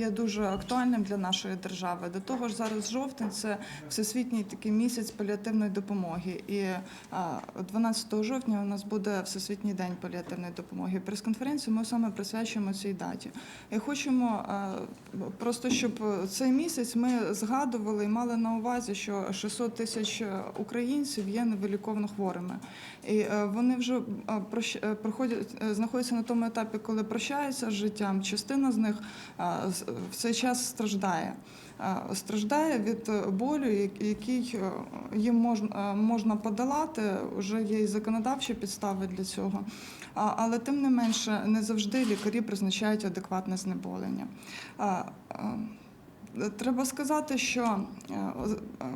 Є дуже актуальним для нашої держави. До того ж, зараз жовтень це всесвітній такий місяць паліативної допомоги. І 12 жовтня у нас буде Всесвітній день паліативної допомоги. Прес-конференцію ми саме присвячуємо цій даті. І хочемо просто, щоб цей місяць ми згадували і мали на увазі, що 600 тисяч українців є невиліковно хворими. І е, вони вже е, проходять, е, знаходяться на тому етапі, коли прощаються з життям. Частина з них в цей час страждає. Страждає від е, болю, який е, їм можна, можна подолати. Вже є і законодавчі підстави для цього. Але тим не менше, не завжди лікарі призначають адекватне знеболення. Е, Треба сказати, що е, е,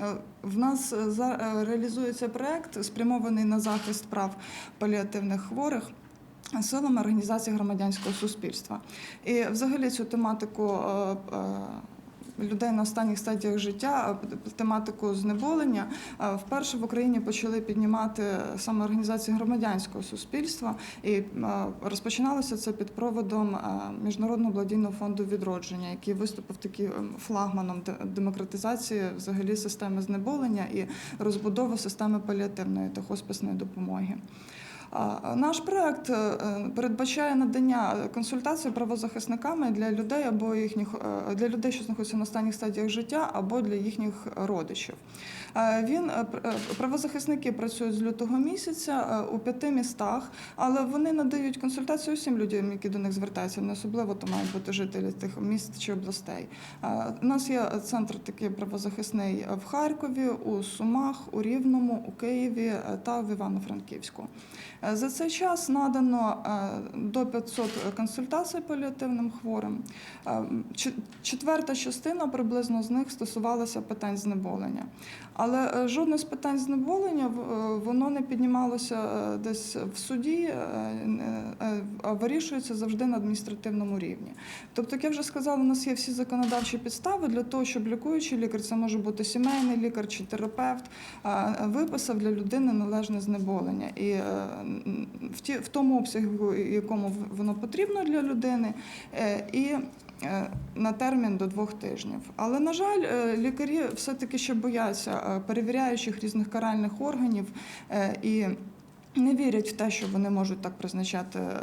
Е, В нас е, е, реалізується проект, спрямований на захист прав паліативних хворих. Силами організації громадянського суспільства. І взагалі цю тематику е, е, людей на останніх стадіях життя, е, тематику знеболення, вперше в Україні почали піднімати саме організації громадянського суспільства. І розпочиналося це під проводом Міжнародного благодійного фонду відродження, який виступив таким флагманом демократизації взагалі системи знеболення і розбудови системи паліативної та хосписної допомоги. Наш проект е, передбачає надання консультацій правозахисниками для людей або їхніх е, для людей, що знаходяться на останніх стадіях життя, або для їхніх родичів. Е, Він е, е, правозахисники працюють з лютого місяця у п'яти містах, але вони надають консультацію усім людям, які до них звертаються. Не особливо то мають бути жителі тих міст чи областей. У нас є центр такий правозахисний в Харкові, у Сумах, у Рівному, у Києві та в Івано-Франківську. За цей час надано до 500 консультацій паліативним хворим. Четверта частина приблизно з них стосувалася питань знеболення. Але е, жодне з питань знеболення в- е, воно не піднімалося е, десь в суді, а вирішується завжди на адміністративному рівні. Тобто, як я вже сказала, у нас є всі законодавчі підстави для того, щоб лікуючий лікар, це може бути сімейний лікар чи терапевт, виписав для людини належне знеболення. І в, тому обсягу, якому воно потрібно для людини, і на термін до двох тижнів. Але, на жаль, е, лікарі все-таки ще бояться е, перевіряючих різних каральних органів е, і не вірять в те, що вони можуть так призначати е,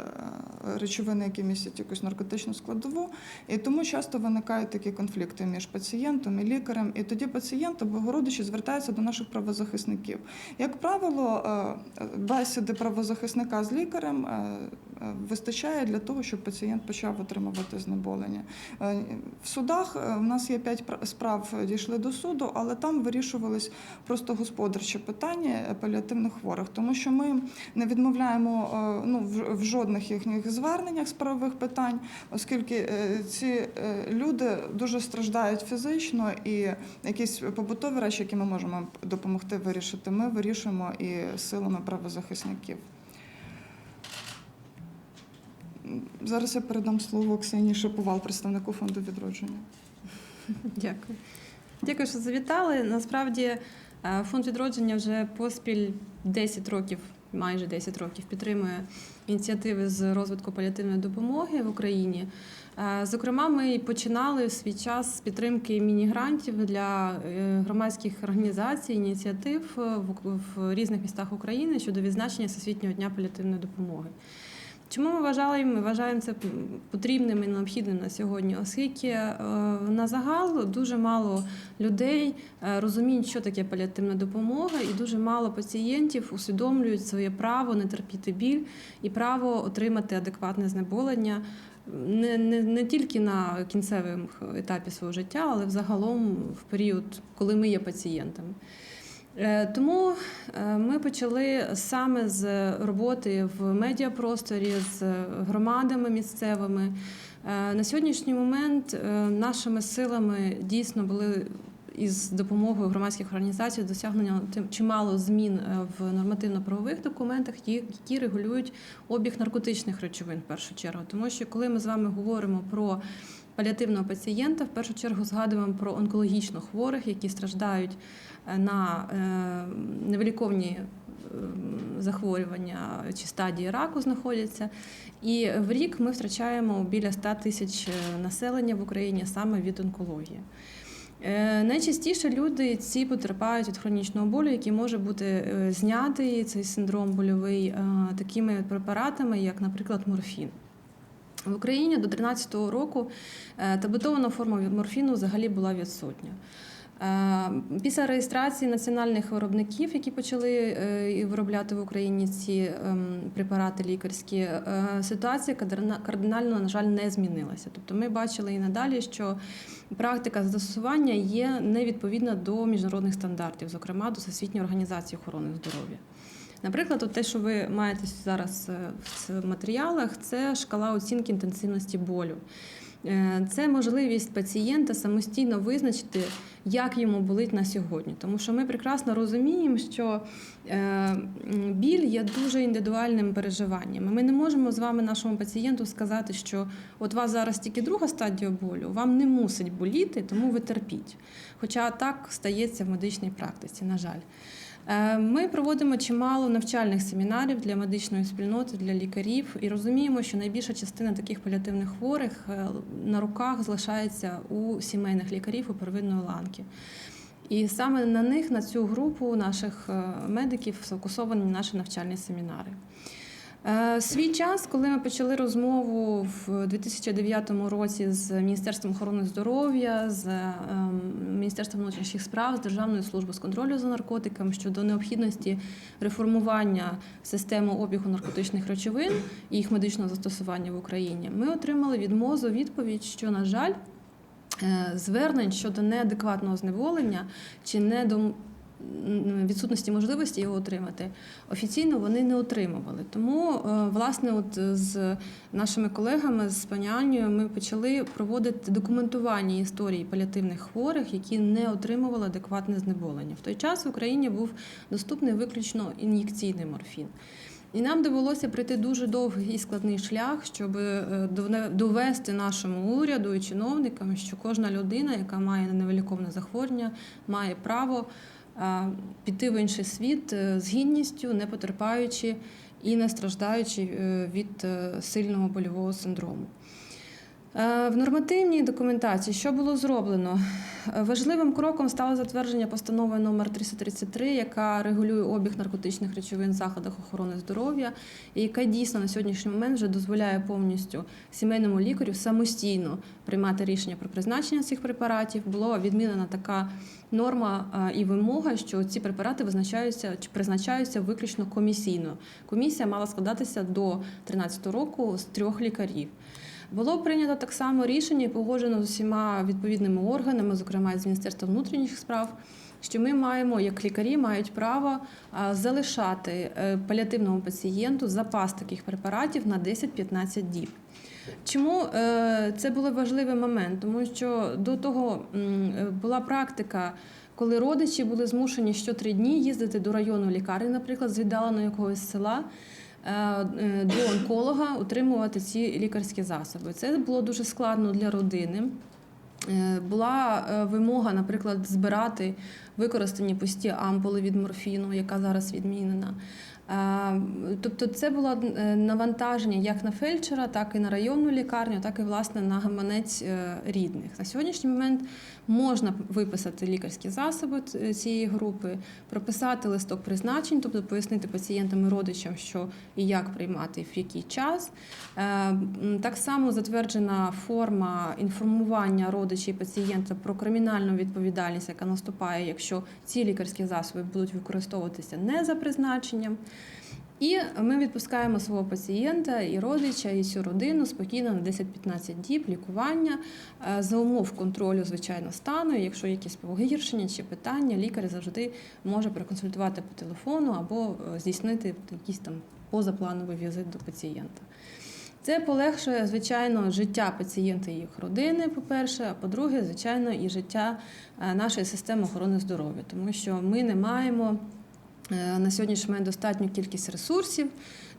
речовини, які містять якусь наркотичну складову. І тому часто виникають такі конфлікти між пацієнтом і лікарем. І тоді пацієнт або родичі звертаються до наших правозахисників. Як правило, е, бесіди правозахисника з лікарем е, вистачає для того, щоб пацієнт почав отримувати знеболення. В судах в нас є п'ять пр- справ дійшли до суду, але там вирішувались просто господарчі питання паліативних хворих, тому що ми не відмовляємо е, ну, в- жодних їхніх зверненнях з правових питань, оскільки е, ці е, люди дуже страждають фізично, і якісь побутові речі, які ми можемо допомогти вирішити, ми вирішуємо і силами правозахисників. Зараз я передам слово Ксенії Шиповал, представнику фонду відродження. Дякую. Дякую, що завітали. Насправді фонд відродження вже поспіль 10 років, майже 10 років, підтримує ініціативи з розвитку паліативної допомоги в Україні. Е, Зокрема, ми починали свій час з підтримки міні-грантів для е, громадських організацій, ініціатив е, в- в різних містах України щодо відзначення Всесвітнього дня паліативної допомоги. Чому ми вважаємо? Ми вважаємо це потрібним і необхідним на сьогодні, оскільки е, на загал дуже мало людей е, розуміють, що таке паліативна допомога, і дуже мало пацієнтів усвідомлюють своє право не терпіти біль і право отримати адекватне знеболення не, не, не тільки на кінцевому етапі свого життя, але взагалом в період, коли ми є пацієнтами. Е, Тому е, ми почали саме з роботи в медіапросторі з громадами місцевими. Е, На сьогоднішній момент нашими силами дійсно були із допомогою громадських організацій досягнення тим- чимало змін в нормативно-правових документах, які регулюють обіг наркотичних речовин в першу чергу. Тому що коли ми з вами говоримо про паліативного пацієнта, в першу чергу згадуємо про онкологічно хворих, які страждають е, на е, невиліковні захворювання чи стадії раку знаходяться. І в рік ми втрачаємо біля 100 тисяч е, населення в Україні саме від онкології. Найчастіше люди ці потерпають від хронічного болю, який може бути знятий цей синдром больовий такими препаратами, як, наприклад, морфін. В Україні до 2013 року е, табутована форма морфіну взагалі була відсутня. Е, Після реєстрації національних виробників, які почали е, виробляти в Україні ці ем, препарати лікарські, ситуація кардинально, на жаль, не змінилася. Тобто ми бачили і надалі, що практика застосування є невідповідна до міжнародних стандартів, зокрема до Всесвітньої організації охорони здоров'я. Наприклад, от те, що ви маєте зараз е, в матеріалах, це шкала оцінки інтенсивності болю. Е, Це можливість пацієнта самостійно визначити, як йому болить на сьогодні. Тому що ми прекрасно розуміємо, що е, біль є дуже індивідуальним переживанням. Ми не можемо з вами нашому пацієнту сказати, що от у вас зараз тільки друга стадія болю, вам не мусить боліти, тому ви терпіть. Хоча так стається в медичній практиці, на жаль. Е, Ми проводимо чимало навчальних семінарів для медичної спільноти, для лікарів і розуміємо, що найбільша частина таких паліативних хворих е, на руках залишається у сімейних лікарів у первинної ланки. І саме на них, на цю групу наших е, медиків, сфокусовані наші навчальні семінари. Е, Свій час, коли ми почали розмову в 2009 році з Міністерством охорони здоров'я, з ем, Міністерством внутрішніх справ, з Державною службою з контролю за наркотиками щодо необхідності реформування системи обігу наркотичних речовин і їх медичного застосування в Україні, ми отримали від МОЗу відповідь, що, на жаль, е, звернень щодо неадекватного зневолення чи відсутності можливості його отримати, офіційно вони не отримували. Тому, е, власне, от з нашими колегами з пані ми почали проводити документування історії паліативних хворих, які не отримували адекватне знеболення. В той час в Україні був доступний виключно ін'єкційний морфін. І нам довелося пройти дуже довгий і складний шлях, щоб е, довести нашому уряду і чиновникам, що кожна людина, яка має невиліковне захворювання, має право е, піти в інший світ е, з гідністю, не потерпаючи і не страждаючи е, від е, сильного больового синдрому. Е, В нормативній документації, що було зроблено? Е, Важливим кроком стало затвердження постанови номер 333, яка регулює обіг наркотичних речовин в закладах охорони здоров'я, і яка дійсно на сьогоднішній момент вже дозволяє повністю сімейному лікарю самостійно приймати рішення про призначення цих препаратів. Була відмінена така норма е, і вимога, що ці препарати визначаються чи призначаються виключно комісійно. Комісія мала складатися до 2013 року з трьох лікарів. Було прийнято так само рішення погоджено з усіма відповідними органами, зокрема з Міністерства внутрішніх справ, що ми маємо, як лікарі, мають право залишати е, паліативному пацієнту запас таких препаратів на 10-15 діб. Чому е, це був важливий момент? Тому що до того е, була практика, коли родичі були змушені що три дні їздити до району лікарні, наприклад, з віддаленого якогось села. Е, е, До онколога отримувати ці лікарські засоби. Це було дуже складно для родини. Е, Була вимога, наприклад, збирати використані пусті ампули від морфіну, яка зараз відмінена. Е, Тобто, це було е, навантаження як на фельдшера, так і на районну лікарню, так і власне на гаманець е, рідних. На сьогоднішній момент можна виписати лікарські засоби цієї групи, прописати листок призначень, тобто пояснити пацієнтам і родичам, що і як приймати, і в який час. Так само затверджена форма інформування родичів пацієнта про кримінальну відповідальність, яка наступає, якщо ці лікарські засоби будуть використовуватися не за призначенням. І ми відпускаємо свого пацієнта і родича, і всю родину спокійно на 10-15 діб лікування е, за умов контролю, звичайно, стану. Якщо якісь погіршення чи питання, лікар завжди може проконсультувати по телефону або е, здійснити якийсь там позаплановий візит до пацієнта. Це полегшує, звичайно, життя пацієнта і їх родини, по-перше, а по-друге, звичайно, і життя е, нашої системи охорони здоров'я, тому що ми не маємо на сьогоднішній момент достатню кількість ресурсів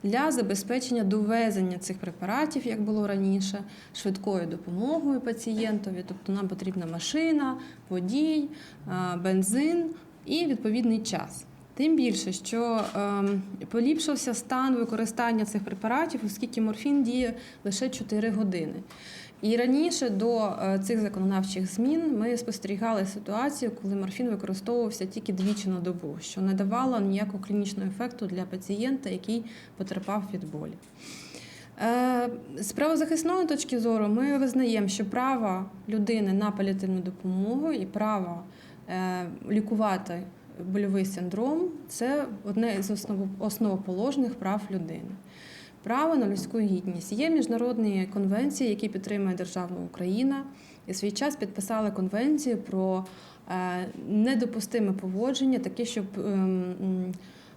для забезпечення довезення цих препаратів, як було раніше, швидкою допомогою пацієнтові. Тобто нам потрібна машина, водій, е, бензин і відповідний час. Тим більше, що ем, поліпшився стан використання цих препаратів, оскільки морфін діє лише 4 години. І раніше до е, цих законодавчих змін ми спостерігали ситуацію, коли морфін використовувався тільки двічі на добу, що не давало ніякого клінічного ефекту для пацієнта, який потерпав від болі. Е, З правозахисної точки зору ми визнаємо, що право людини на паліативну допомогу і право е, лікувати больовий синдром це одне основ- основоположних прав людини. Право на людську гідність. Є міжнародні конвенції, які підтримує держава Україна. І свій час підписали конвенцію про е, недопустиме поводження, таке, що ем,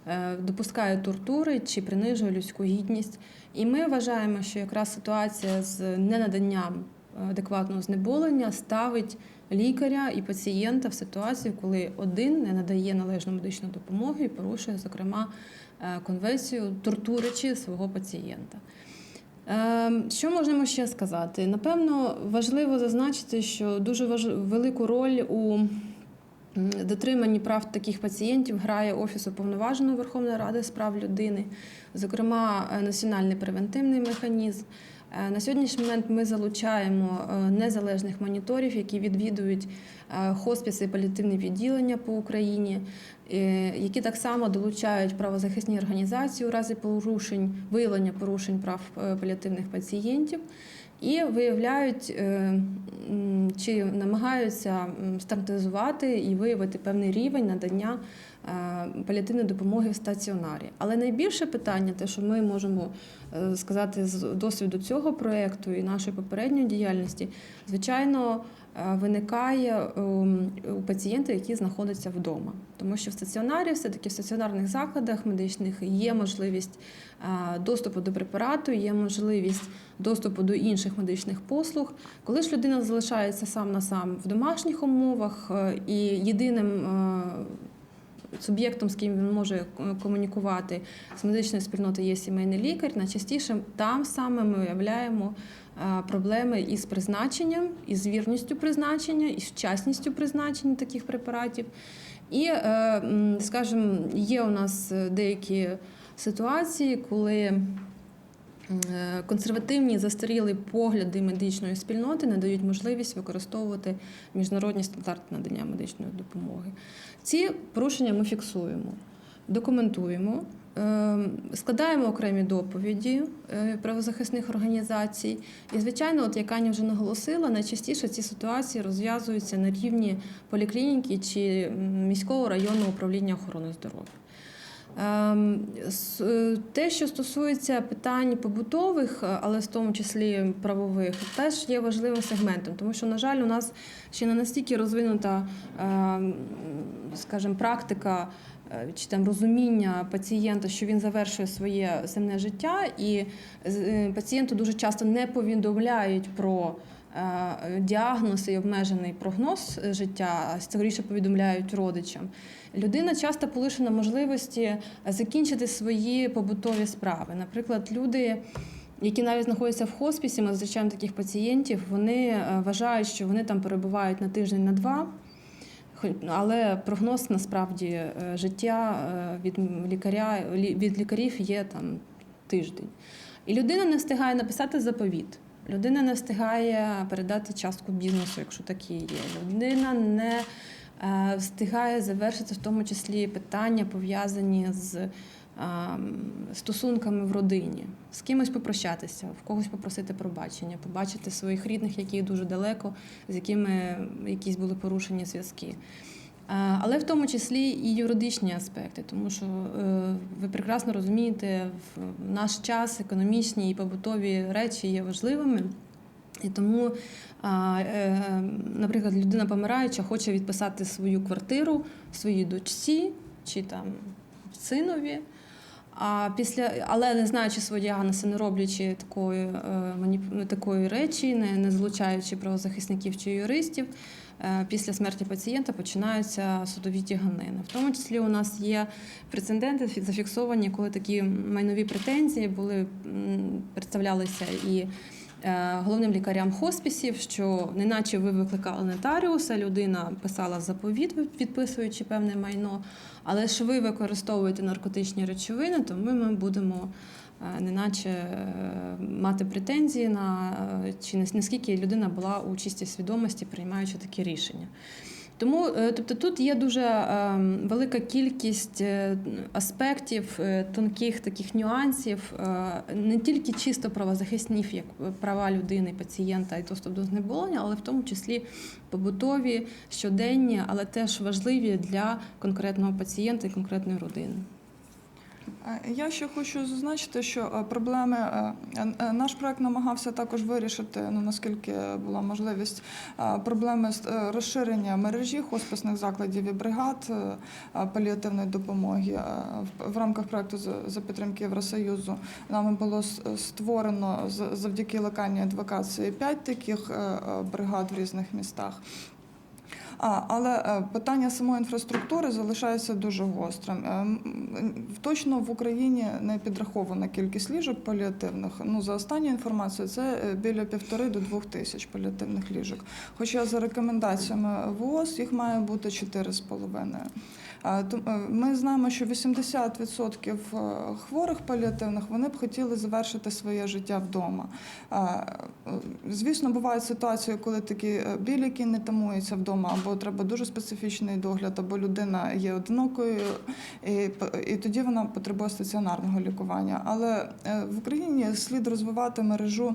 е, допускає тортури чи принижує людську гідність. І ми вважаємо, що якраз ситуація з ненаданням е, адекватного знеболення ставить лікаря і пацієнта в ситуацію, коли один не надає належну медичну допомогу і порушує, зокрема, е, конвенцію, тортуричі свого пацієнта. Ем, Що можемо ще сказати? Напевно, важливо зазначити, що дуже важ... велику роль у дотриманні прав таких пацієнтів грає Офіс уповноваженого Верховної Ради з прав людини, зокрема, е, національний превентивний механізм. Е, На сьогоднішній момент ми залучаємо е, незалежних моніторів, які відвідують е, хосписи і паліативні відділення по Україні, які так само долучають правозахисні організації у разі порушень, виявлення порушень прав паліативних пацієнтів. І виявляють чи намагаються стандартизувати і виявити певний рівень надання паліативної допомоги в стаціонарі. Але найбільше питання, те, що ми можемо е, сказати з досвіду цього проєкту і нашої попередньої діяльності, звичайно, е, виникає ем, у пацієнтів, які знаходяться вдома. Тому що в стаціонарі, все-таки в стаціонарних закладах медичних є можливість е, доступу до препарату, є можливість доступу до інших медичних послуг. Коли ж людина залишається сам на сам в домашніх умовах е, і єдиним е, суб'єктом, з ким він може комунікувати з медичної спільноти, є сімейний лікар. Найчастіше там саме ми виявляємо е, проблеми із призначенням, із вірністю призначення, із вчасністю призначення таких препаратів. І, е, скажімо, є у нас е, деякі ситуації, коли консервативні застарілі погляди медичної спільноти не дають можливість використовувати міжнародні стандарти надання медичної допомоги. Ці порушення ми фіксуємо, документуємо, е, складаємо окремі доповіді е, правозахисних організацій. І, звичайно, от як Аня вже наголосила, найчастіше ці ситуації розв'язуються на рівні поліклініки чи міського районного управління охорони здоров'я. Ем, е, Те, що стосується питань побутових, е, але в тому числі правових, теж є важливим сегментом, тому що, на жаль, у нас ще не настільки розвинута, ем, скажімо, практика е, чи там розуміння пацієнта, що він завершує своє земне життя, і е, пацієнту дуже часто не повідомляють про. Е, Діагноз і обмежений прогноз життя, скоріше повідомляють родичам. Людина часто полишена можливості закінчити свої побутові справи. Наприклад, люди, які навіть знаходяться в хоспісі, ми зустрічаємо таких пацієнтів, вони е, вважають, що вони там перебувають на тиждень на два. Але прогноз насправді е, життя від лікаря від лікарів є там тиждень. І людина не встигає написати заповіт. Людина не встигає передати частку бізнесу, якщо такі є. Людина не е, встигає завершити в тому числі питання, пов'язані з е, стосунками в родині, з кимось попрощатися, в когось попросити пробачення, побачити своїх рідних, які дуже далеко, з якими якісь були порушені зв'язки. Е, Але в тому числі і юридичні аспекти, тому що е, ви прекрасно розумієте, в наш час економічні і побутові речі є важливими. І тому, е, наприклад, людина помираюча хоче відписати свою квартиру своїй дочці чи там синові. А після, але не знаючи свого діагнозу, не роблячи такої, такої речі, не, не залучаючи правозахисників чи юристів, після смерті пацієнта починаються судові тяганини. В тому числі у нас є прецеденти зафіксовані, коли такі майнові претензії були представлялися і е, головним лікарям хоспісів, що неначе ви викликали нотаріуса, людина писала заповіт, відписуючи певне майно, але ж ви використовуєте наркотичні речовини, то ми, ми будемо. Е, Неначе е, мати претензії на е, чи наскільки людина була у чистій свідомості, приймаючи такі рішення. Тому, тобто, тут є дуже велика кількість аспектів, тонких таких нюансів, не тільки чисто правозахисні, як права людини, пацієнта і доступ до знеболення, але в тому числі побутові, щоденні, але теж важливі для конкретного пацієнта і конкретної родини. Е, Я ще хочу зазначити, що е, проблеми е, наш проект намагався також вирішити, ну наскільки була можливість, проблеми з розширення мережі хосписних закладів і бригад паліативної допомоги в- рамках проекту за- підтримки Євросоюзу. Нами було створено завдяки локальній адвокації п'ять таких бригад в різних містах. Але е, питання самої інфраструктури залишається дуже гострим. Е, Точно в Україні не підрахована кількість ліжок паліативних. Ну за останню інформацію, це е, біля півтори до двох тисяч паліативних ліжок. Хоча за рекомендаціями ВООЗ їх має бути чотири з половиною. Ми знаємо, що 80% е, хворих паліативних вони б хотіли завершити своє життя вдома. Звісно, бувають ситуації, коли такі білі, які не тамуються вдома, або треба дуже специфічний догляд, або людина є одинокою, і, і тоді вона потребує стаціонарного лікування. Але е, в Україні слід розвивати мережу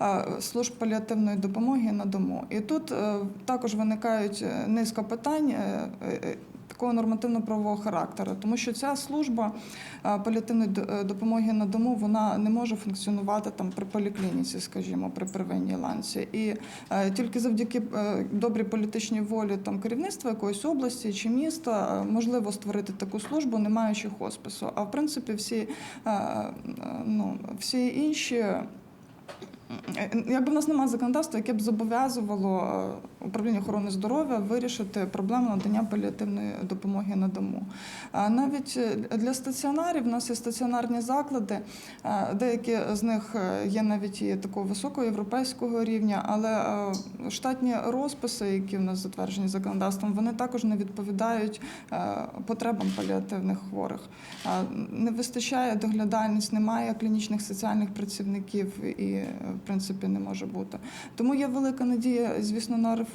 е, служб паліативної допомоги на дому. І тут е, також виникають низка питань. Такого нормативно-правового характеру, тому що ця служба е, паліативної е, допомоги на дому вона не може функціонувати там при поліклініці, скажімо, при первинній ланці. І е, тільки завдяки добрій політичній волі там керівництва якоїсь області чи міста можливо створити таку службу, не маючи хоспису. А в принципі, всі, ну, всі інші. Якби в нас немає законодавства, яке б зобов'язувало управління охорони здоров'я вирішити проблему надання паліативної допомоги на дому. Навіть е, для стаціонарів у нас є стаціонарні заклади, е, деякі з них е, є навіть і такого високого європейського рівня, але штатні розписи, які в нас затверджені законодавством, вони також не відповідають потребам паліативних хворих. Не вистачає доглядальність, немає клінічних соціальних працівників і, в принципі, не може бути. Тому є велика надія, звісно, на реформу,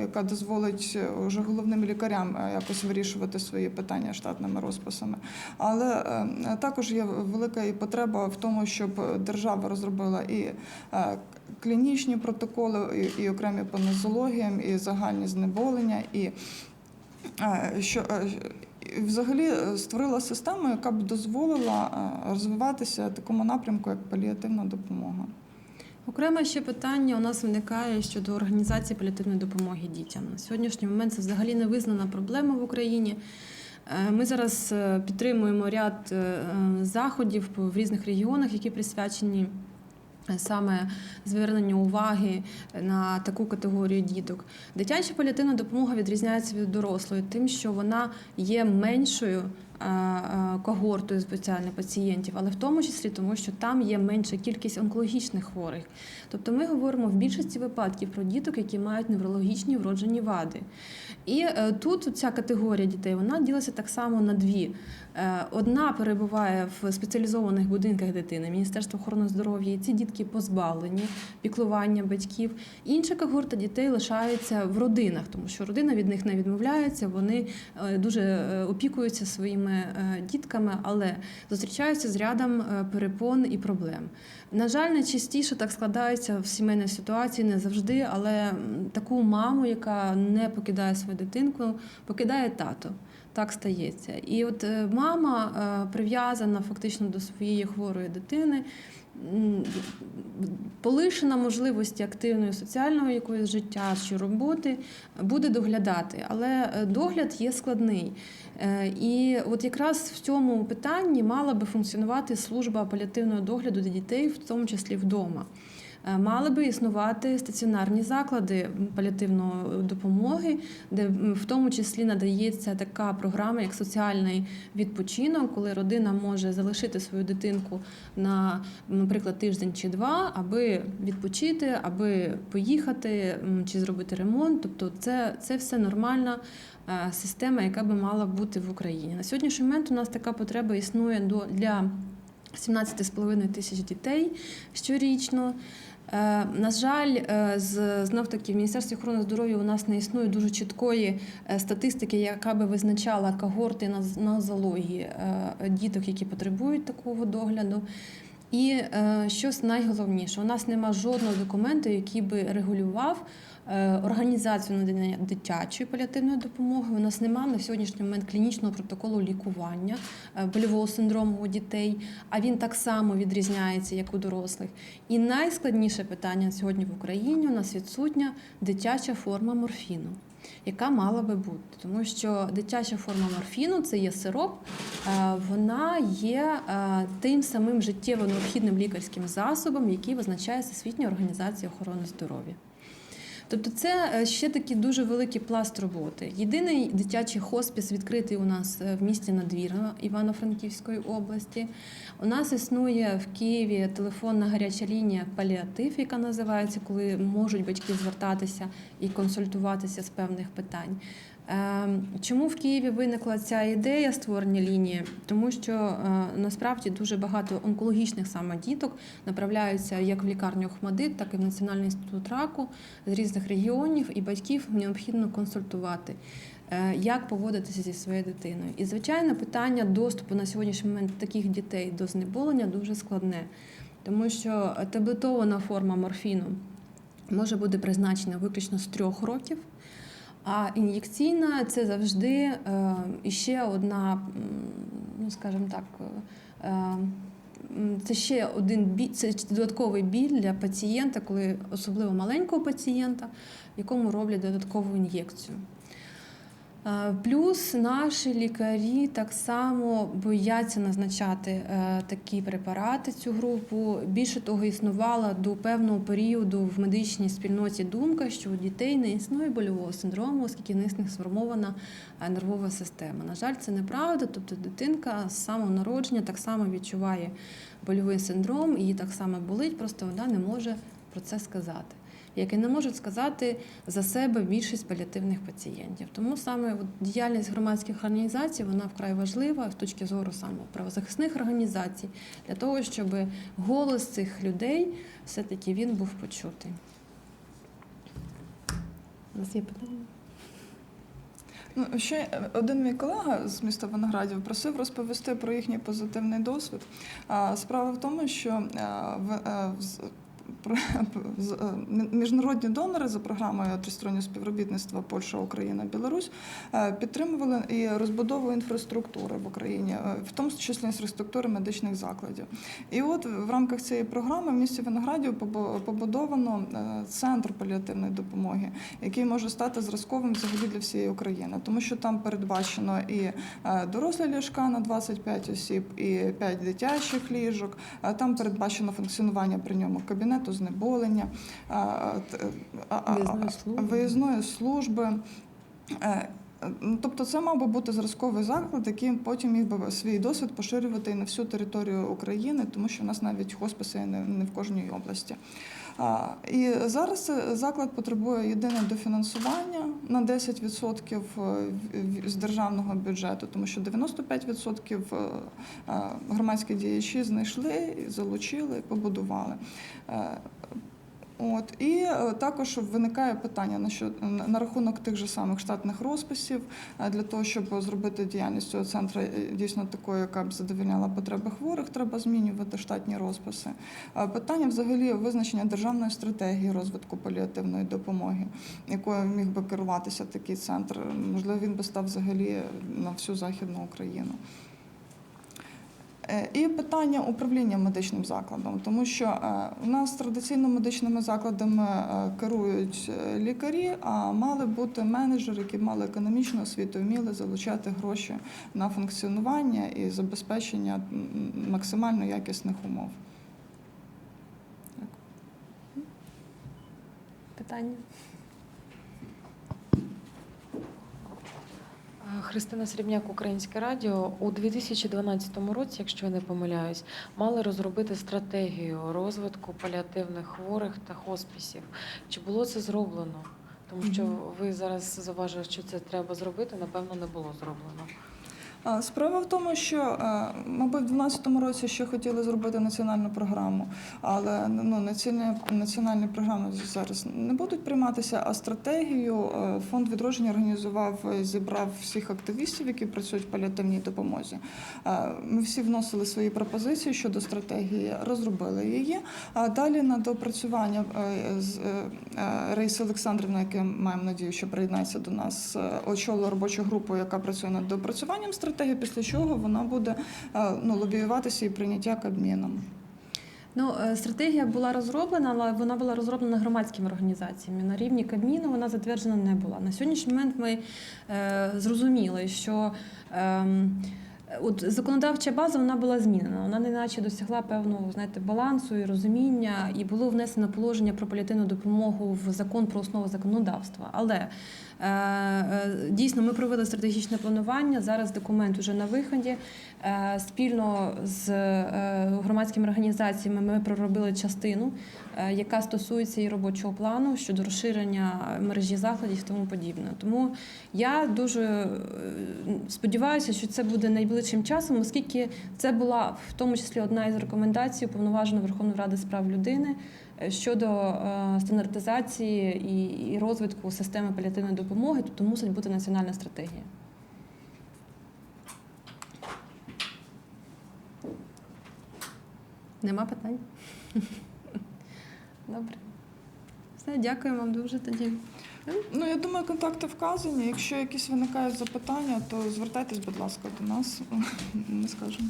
яка дозволить е, вже головним лікарям е, якось вирішувати свої питання штатними розписами. Але е, також є велика і потреба в тому, щоб держава розробила і е, клінічні протоколи, і, окремі по нозологіям, і загальні знеболення, і е, що. е, Взагалі е, створила систему, яка б дозволила е, розвиватися такому напрямку, як паліативна допомога. Окреме ще питання у нас виникає щодо організації паліативної допомоги дітям. На сьогоднішній момент це взагалі не визнана проблема в Україні. Е, Ми зараз е, підтримуємо ряд е, заходів в різних регіонах, які присвячені саме зверненню уваги на таку категорію діток. Дитяча паліативна допомога відрізняється від дорослої, тим, що вона є меншою когортою спеціальних пацієнтів, але в тому числі тому, що там є менша кількість онкологічних хворих. Тобто ми говоримо в більшості випадків про діток, які мають неврологічні вроджені вади. І е, тут ця категорія дітей вона ділиться так само на дві. Е, Одна перебуває в спеціалізованих будинках дитини, Міністерство охорони здоров'я, і ці дітки позбавлені піклування батьків. Інша когорта дітей лишається в родинах, тому що родина від них не відмовляється, вони е, дуже е, опікуються своїми е, дітками, але зустрічаються з рядом е, перепон і проблем. На жаль, найчастіше так складається в сімейній ситуації, не завжди, але таку маму, яка не покидає свою дитинку, покидає тато. Так стається. І от е, мама е, прив'язана фактично до своєї хворої дитини, полишена можливості активної соціального якоїсь життя чи роботи, буде доглядати. Але е, догляд є складний. І от якраз в цьому питанні мала би функціонувати служба паліативного догляду для дітей, в тому числі вдома. Е, мали би існувати стаціонарні заклади паліативної допомоги, де в тому числі надається така програма, як соціальний відпочинок, коли родина може залишити свою дитинку на, наприклад, тиждень чи два, аби відпочити, аби поїхати чи зробити ремонт. Тобто, це, це все нормальна е, система, яка би мала бути в Україні. На сьогоднішній момент у нас така потреба існує для 17,5 тисяч дітей щорічно. Е, На жаль, е, знов таки в Міністерстві охорони здоров'я у нас не існує дуже чіткої е, статистики, яка би визначала когорти на нозології діток, які потребують такого догляду. І що найголовніше, у нас нема жодного документу, який би регулював організацію надання дитячої паліативної допомоги. У нас немає на сьогоднішній момент клінічного протоколу лікування е, больового синдрому у дітей, а він так само відрізняється, як у дорослих. І найскладніше питання сьогодні в Україні у нас відсутня дитяча форма морфіну. Яка мала би бути, тому що дитяча форма морфіну це є сироп, е, вона є е, тим самим життєво необхідним лікарським засобом, який визначає Всесвітня організація охорони здоров'я. Тобто це е, ще такий дуже великий пласт роботи. Єдиний дитячий хоспіс відкритий у нас е, в місті Надвірна Івано-Франківської області. У нас існує в Києві телефонна гаряча лінія паліатив, яка називається, коли можуть батьки звертатися і консультуватися з певних питань. Ем, Чому в Києві виникла ця ідея створення лінії? Тому що е, насправді дуже багато онкологічних саме діток направляються як в лікарню Охмадит, так і в Національний інститут раку з різних регіонів, і батьків необхідно консультувати. е, Як поводитися зі своєю дитиною? І звичайно, питання доступу на сьогоднішній момент таких дітей до знеболення дуже складне, тому що таблетована форма морфіну може бути призначена виключно з трьох років. А ін'єкційна це завжди е, іще одна, ну скажімо так, е, це ще один біль, це додатковий біль для пацієнта, коли особливо маленького пацієнта, якому роблять додаткову ін'єкцію. Е, Плюс наші лікарі так само бояться назначати е, такі препарати, цю групу. Більше того, існувала до певного періоду в медичній спільноті думка, що у дітей не існує больового синдрому, оскільки в них сформована е, нервова система. На жаль, це неправда. Тобто дитинка з самого народження так само відчуває больовий синдром, її так само болить, просто вона не може про це сказати як і не можуть сказати за себе більшість паліативних пацієнтів. Тому саме діяльність громадських організацій вона вкрай важлива з точки зору саме правозахисних організацій, для того, щоб голос цих людей все-таки він був почутий. У нас є питання? Ну, ще е, один мій колега з міста Виноградів просив розповісти про їхній позитивний досвід. Справа в тому, що е, міжнародні донори за програмою тристороннього співробітництва Польща, Україна, Білорусь е, підтримували і розбудову інфраструктури в Україні, е, в тому числі інфраструктури медичних закладів. І от в рамках цієї програми в місті Виноградів побудовано центр паліативної допомоги, який може стати зразковим взагалі для всієї України, тому що там передбачено і дорослі ліжка на 25 осіб, і 5 дитячих ліжок. Там передбачено функціонування при ньому кабінету знеболення, Виїзної служби. Е, ну, Тобто це мав би бути зразковий заклад, який потім міг би свій досвід поширювати і на всю територію України, тому що в нас навіть хосписи не в кожній області. І зараз е, заклад потребує єдине дофінансування на 10% в- в- з державного бюджету, тому що 95% е, е, громадські діячі знайшли, залучили, побудували. От і е, також виникає питання на що на рахунок тих же самих штатних розписів е, для того, щоб зробити діяльність цього центру е, дійсно такою, яка б задовольняла потреби хворих, треба змінювати штатні розписи. Питання взагалі визначення державної стратегії розвитку паліативної допомоги, якою міг би керуватися такий центр. Можливо, він би став взагалі на всю західну Україну. Е, І питання управління медичним закладом, тому що е, у нас традиційно медичними закладами е, керують лікарі, а мали бути менеджери, які мали економічну освіту, вміли залучати гроші на функціонування і забезпечення максимально якісних умов. питання? Христина Срібняк, Українське радіо. У 2012 році, якщо я не помиляюсь, мали розробити стратегію розвитку паліативних хворих та хоспісів. Чи було це зроблено? Тому що ви зараз зауважили, що це треба зробити, напевно, не було зроблено. Справа в тому, що, мабуть, в 2012 році ще хотіли зробити національну програму, але ну, національні, національні програми зараз не будуть прийматися, а стратегію фонд відродження організував, е, зібрав всіх активістів, які працюють в паліативній допомозі. Ми всі вносили свої пропозиції щодо стратегії, розробили її. А далі на допрацювання е, з е, е, Олександрівна, яка маємо надію, що приєднається до нас, очолила робочу групу, яка працює над допрацюванням стратегії, після чого вона буде е, ну, лобіюватися і прийняття Кабміном. Ну, е, стратегія була розроблена, але вона була розроблена громадськими організаціями. На рівні Кабміну вона затверджена не була. На сьогоднішній момент ми е, зрозуміли, що ем, от законодавча база вона була змінена. Вона не наче досягла певного знаєте, балансу і розуміння, і було внесено положення про паліативну допомогу в закон про основу законодавства. Але е, е, дійсно ми провели стратегічне планування. Зараз документ уже на виході. Е, Спільно з е, громадськими організаціями ми проробили частину, е, яка стосується і робочого плану щодо розширення мережі закладів тому подібне. Тому я дуже е, сподіваюся, що це буде найближчим часом, оскільки це була в тому числі одна із рекомендацій уповноваженої Верховної Ради з прав людини е, щодо е, стандартизації і- і розвитку системи паліативної допомоги. Тобто мусить бути національна стратегія. Нема питань? Добре. Все, дякую вам дуже тоді. Ну, я думаю, контакти вказані. Якщо якісь виникають запитання, то звертайтесь, будь ласка, до нас. Ми скажемо.